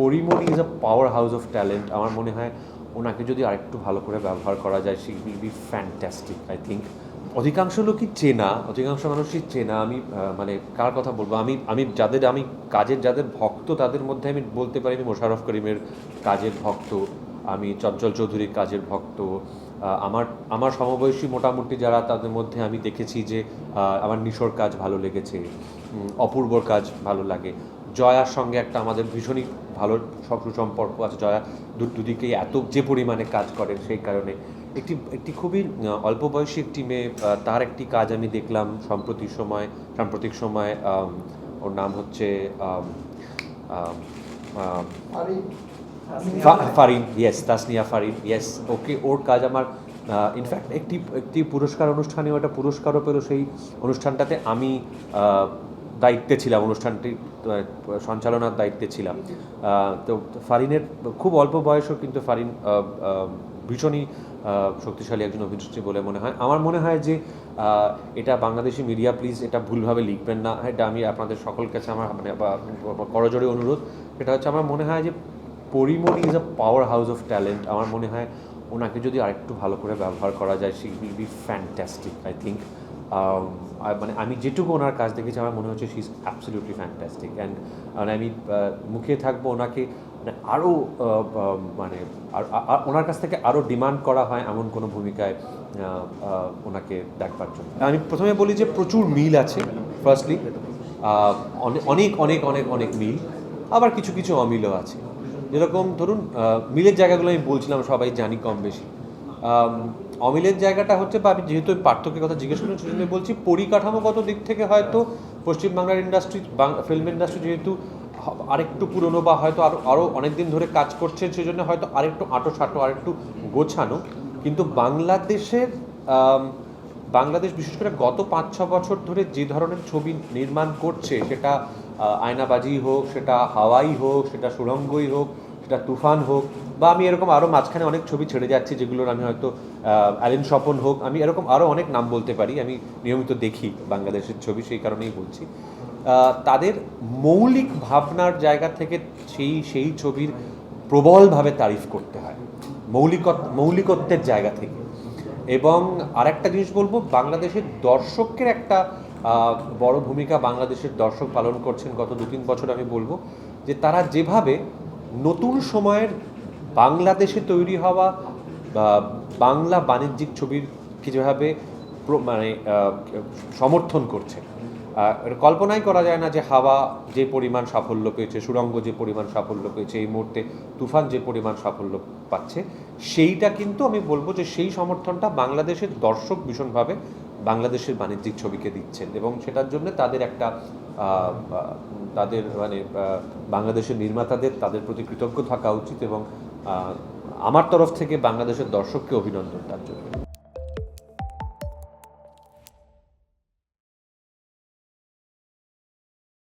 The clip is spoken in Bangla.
Porimoni is a powerhouse of talent আমার মনে হয় ওনাকে যদি আরেকটু ভালো করে ব্যবহার করা যায় she will be fantastic I think অধিকাংশ লোকই চেনা, অধিকাংশ মানুষই চেনা। আমি মানে কার কথা বলব? আমি আমি যাদের, আমি কাজের যাদের ভক্ত, তাদের মধ্যে আমি বলতে পারি, আমি মোশাররফ করিমের কাজের ভক্ত, আমি চঞ্চল চৌধুরীর কাজের ভক্ত। আমার আমার সমবয়সী মোটামুটি যারা, তাদের মধ্যে আমি দেখেছি যে আমার নিশোর কাজ ভালো লেগেছে অপূর্বর কাজ ভালো লাগে। জয়ার সঙ্গে একটা আমাদের ভীষণই ভালো সব সুসম্পর্ক আছে। জয়া দু- দুদিকেই এত যে পরিমাণে কাজ করেন সেই কারণে। একটি একটি খুবই অল্প বয়সী একটি মেয়ে তার একটি কাজ আমি দেখলাম সম্প্রতি সময় সাম্প্রতিক সময় ওর নাম হচ্ছে Farin yes Tasnia Farin yes okay ওর কাজ আমার ইনফ্যাক্ট একটি একটি পুরস্কার অনুষ্ঠানে ওটা পুরস্কারও পেল সেই অনুষ্ঠানটাতে। আমি দায়িত্বে ছিলাম, অনুষ্ঠানটি সঞ্চালনার দায়িত্বে ছিলাম। তো ফারিনের খুব অল্প বয়সও কিন্তু ফারিন ভীষণই শক্তিশালী একজন অভিনেত্রী বলে মনে হয়। আমার মনে হয় যে এটা বাংলাদেশি মিডিয়া, প্লিজ এটা ভুলভাবে লিখবেন না। এটা আমি আপনাদের সকল কাছে আমার মানে করজোড়ে অনুরোধ। এটা হচ্ছে আমার মনে হয় যে, Porimoni is a powerhouse of talent আমার মনে হয় ওনাকে যদি আরেকটু ভালো করে ব্যবহার করা যায় she will be fantastic I think মানে আমি যেটুকু ওনার কাজ দেখেছি, আমার মনে হচ্ছে she is absolutely fantastic and মানে আমি মুখে থাকব ওনাকে মানে আরও মানে ওনার কাছ থেকে আরও ডিমান্ড করা হয় এমন কোনো ভূমিকায় ওনাকে দেখবার জন্য। আমি প্রথমে বলি যে প্রচুর মিল আছে ফার্স্টলি অনেক অনেক অনেক অনেক মিল। আবার কিছু কিছু অমিলও আছে। যেরকম ধরুন মিলের জায়গাগুলো আমি বলছিলাম, সবাই জানি কম বেশি। অমিলের জায়গাটা হচ্ছে বা আমি যেহেতু পার্থক্যের কথা জিজ্ঞেস করলেন সেজন্য বলছি পরিকাঠামোগত দিক থেকে হয়তো পশ্চিমবাংলার ইন্ডাস্ট্রি ফিল্ম ইন্ডাস্ট্রি যেহেতু আরেকটু পুরনো বা হয়তো আরও আরও অনেক দিন ধরে কাজ করছে, সেজন্য হয়তো আরেকটু আঁটো সাঁটো আরেকটু গোছানো। কিন্তু বাংলাদেশের বাংলাদেশ বিশেষ করে গত পাঁচ, ছ বছর ধরে যে ধরনের ছবি নির্মাণ করছে, সেটা আয়নাবাজি হোক, সেটা হাওয়াই হোক, সেটা সুরঙ্গই হোক সেটা তুফান হোক বা আমি এরকম আরও মাঝখানে অনেক ছবি ছেড়ে যাচ্ছি যেগুলোর আমি হয়তো অ্যালেন স্বপন হোক, আমি এরকম আরও অনেক নাম বলতে পারি, আমি নিয়মিত দেখি বাংলাদেশের ছবি, সেই কারণেই বলছি। তাদের মৌলিক ভাবনার জায়গা থেকে সেই সেই ছবির প্রবলভাবে তারিফ করতে হয়, মৌলিকত, মৌলিকত্বের জায়গা থেকে। এবং আরেকটা জিনিস বলব, বাংলাদেশের দর্শকের একটা বড় ভূমিকা বাংলাদেশের দর্শক পালন করছেন, গত দু তিন বছর আমি বলব, যে তারা যেভাবে নতুন সময়ের বাংলাদেশে তৈরি হওয়া বাংলা বাণিজ্যিক ছবির কি যেভাবে মানে সমর্থন করছে। কল্পনাই করা যায় না যে হাওয়া যে পরিমাণ সাফল্য পেয়েছে সুরঙ্গ যে পরিমাণ সাফল্য পেয়েছে, এই মুহূর্তে তুফান যে পরিমাণ সাফল্য পাচ্ছে, সেইটা কিন্তু আমি বলব যে সেই সমর্থনটা বাংলাদেশের দর্শক ভীষণভাবে বাংলাদেশের বাণিজ্যিক ছবিকে দিচ্ছেন এবং সেটার জন্য তাদের একটা তাদের মানে বাংলাদেশের নির্মাতাদের তাদের প্রতি কৃতজ্ঞ থাকা উচিত এবং আমার তরফ থেকে বাংলাদেশের দর্শককে অভিনন্দন তার জন্য।